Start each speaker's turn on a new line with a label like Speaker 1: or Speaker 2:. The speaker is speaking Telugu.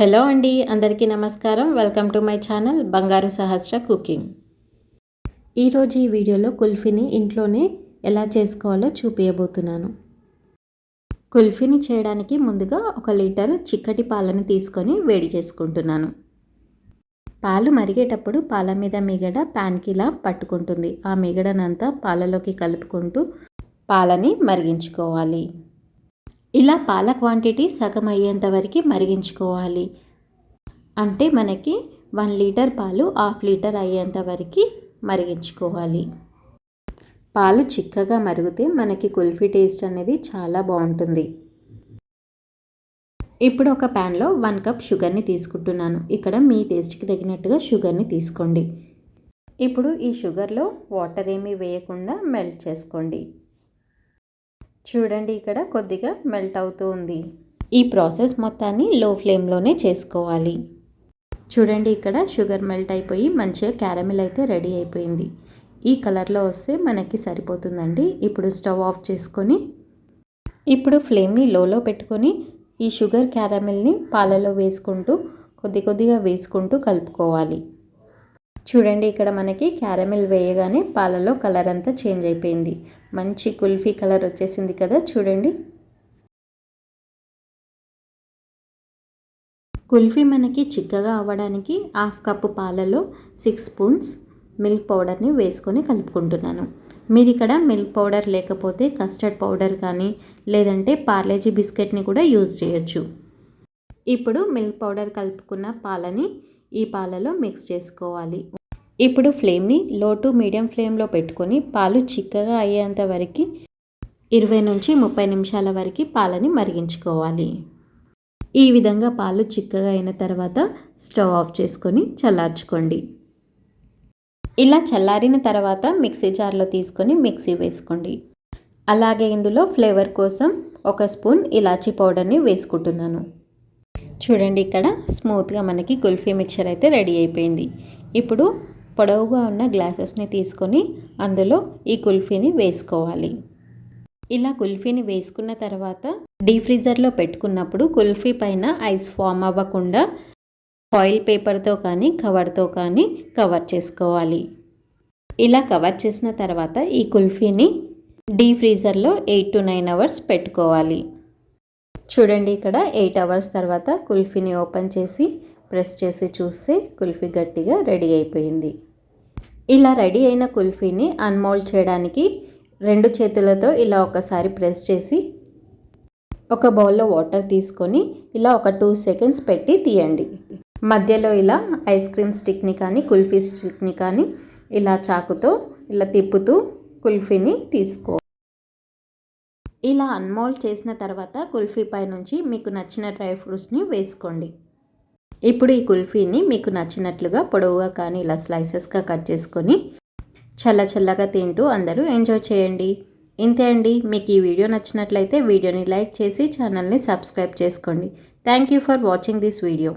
Speaker 1: హలో అండి అందరికీ నమస్కారం. వెల్కమ్ టు మై ఛానల్ బంగారు సహస్ర కుకింగ్. ఈరోజు ఈ వీడియోలో కుల్ఫీని ఇంట్లోనే ఎలా చేసుకోవాలో చూపించబోతున్నాను కుల్ఫీని చేయడానికి ముందుగా ఒక లీటర్ చిక్కటి పాలను తీసుకొని వేడి చేసుకుంటున్నాను. పాలు మరిగేటప్పుడు పాల మీద మిగడ ప్యాన్కిలా పట్టుకుంటుంది. ఆ మిగడనంతా పాలలోకి కలుపుకుంటూ పాలని మరిగించుకోవాలి. ఇలా పాల క్వాంటిటీ సగం అయ్యేంత వరకు మరిగించుకోవాలి. అంటే మనకి వన్ లీటర్ పాలు హాఫ్ లీటర్ అయ్యేంత వరకు మరిగించుకోవాలి. పాలు చిక్కగా మరిగితే మనకి కుల్ఫీ టేస్ట్ అనేది చాలా బాగుంటుంది. ఇప్పుడు ఒక ప్యాన్లో వన్ కప్ షుగర్ని తీసుకుంటున్నాను. ఇక్కడ మీ టేస్ట్కి తగినట్టుగా షుగర్ని తీసుకోండి. ఇప్పుడు ఈ షుగర్లో వాటర్ ఏమీ వేయకుండా మెల్ట్ చేసుకోండి. చూడండి ఇక్కడ కొద్దిగా మెల్ట్ అవుతూ ఉంది. ఈ ప్రాసెస్ మొత్తాన్ని లో ఫ్లేమ్లోనే చేసుకోవాలి. చూడండి ఇక్కడ షుగర్ మెల్ట్ అయిపోయి మంచిగా క్యారమిల్ అయితే రెడీ అయిపోయింది. ఈ కలర్లో వస్తే మనకి సరిపోతుందండి. ఇప్పుడు స్టవ్ ఆఫ్ చేసుకొని ఇప్పుడు ఫ్లేమ్ని లోలో పెట్టుకొని ఈ షుగర్ క్యారమిల్ని పాలలో వేసుకుంటూ కొద్ది కొద్దిగా వేసుకుంటూ కలుపుకోవాలి. చూడండి ఇక్కడ మనకి క్యారమిల్ వేయగానే పాలలో కలర్ అంతా చేంజ్ అయిపోయింది. మంచి కుల్ఫీ కలర్ వచ్చేసింది కదా చూడండి. కుల్ఫీ మనకి చిక్కగా అవ్వడానికి హాఫ్ కప్పు పాలలో సిక్స్ స్పూన్స్ మిల్క్ పౌడర్ని వేసుకొని కలుపుకుంటున్నాను. మీరు ఇక్కడ మిల్క్ పౌడర్ లేకపోతే కస్టర్డ్ పౌడర్ కానీ లేదంటే పార్లేజీ బిస్కెట్ని కూడా యూజ్ చేయొచ్చు. ఇప్పుడు మిల్క్ పౌడర్ కలుపుకున్న పాలని ఈ పాలలో మిక్స్ చేసుకోవాలి. ఇప్పుడు ఫ్లేమ్ని లో టు మీడియం ఫ్లేమ్లో పెట్టుకొని పాలు చిక్కగా అయ్యేంత వరకు ఇరవై నుంచి ముప్పై నిమిషాల వరకు పాలని మరిగించుకోవాలి. ఈ విధంగా పాలు చిక్కగా అయిన తర్వాత స్టవ్ ఆఫ్ చేసుకొని చల్లార్చుకోండి. ఇలా చల్లారిన తర్వాత మిక్సీ జార్లో తీసుకొని మిక్సీ వేసుకోండి. అలాగే ఇందులో ఫ్లేవర్ కోసం ఒక స్పూన్ ఇలాచీ పౌడర్ని వేసుకుంటున్నాను. చూడండి ఇక్కడ స్మూత్గా మనకి కుల్ఫీ మిక్చర్ అయితే రెడీ అయిపోయింది. ఇప్పుడు పొడవుగా ఉన్న గ్లాసెస్ని తీసుకొని అందులో ఈ కుల్ఫీని వేసుకోవాలి. ఇలా కుల్ఫీని వేసుకున్న తర్వాత డీ ఫ్రీజర్లో పెట్టుకున్నప్పుడు కుల్ఫీ పైన ఐస్ ఫామ్ అవ్వకుండా ఫాయిల్ పేపర్తో కానీ కవర్తో కానీ కవర్ చేసుకోవాలి. ఇలా కవర్ చేసిన తర్వాత ఈ కుల్ఫీని డీ ఫ్రీజర్లో ఎయిట్ టు నైన్ అవర్స్ పెట్టుకోవాలి. చూడండి ఇక్కడ ఎయిట్ అవర్స్ తర్వాత కుల్ఫీని ఓపెన్ చేసి ప్రెస్ చేసి చూస్తే కుల్ఫీ గట్టిగా రెడీ అయిపోయింది. ఇలా రెడీ అయిన కుల్ఫీని అన్మోల్డ్ చేయడానికి రెండు చేతులతో ఇలా ఒకసారి ప్రెస్ చేసి ఒక బౌల్లో వాటర్ తీసుకొని ఇలా ఒక టూ సెకండ్స్ పెట్టి తీయండి. మధ్యలో ఇలా ఐస్ క్రీమ్ స్టిక్ని కానీ కుల్ఫీ స్టిక్ని కానీ ఇలా చాకుతో ఇలా తిప్పుతూ కుల్ఫీని తీసుకో ఇలా అన్మోల్డ్ చేసిన తర్వాత కుల్ఫీ పై నుంచి మీకు నచ్చిన డ్రై ఫ్రూట్స్ని వేసుకోండి. ఇప్పుడు ఈ కుల్ఫీని మీకు నచ్చినట్లుగా పొడవుగా కానీ ఇలా స్లైసెస్గా కట్ చేసుకొని చల్ల చల్లగా తింటూ అందరూ ఎంజాయ్ చేయండి. ఇంతే అండి. మీకు ఈ వీడియో నచ్చినట్లయితే వీడియోని లైక్ చేసి ఛానల్ని సబ్స్క్రైబ్ చేసుకోండి. Thank you for watching this video.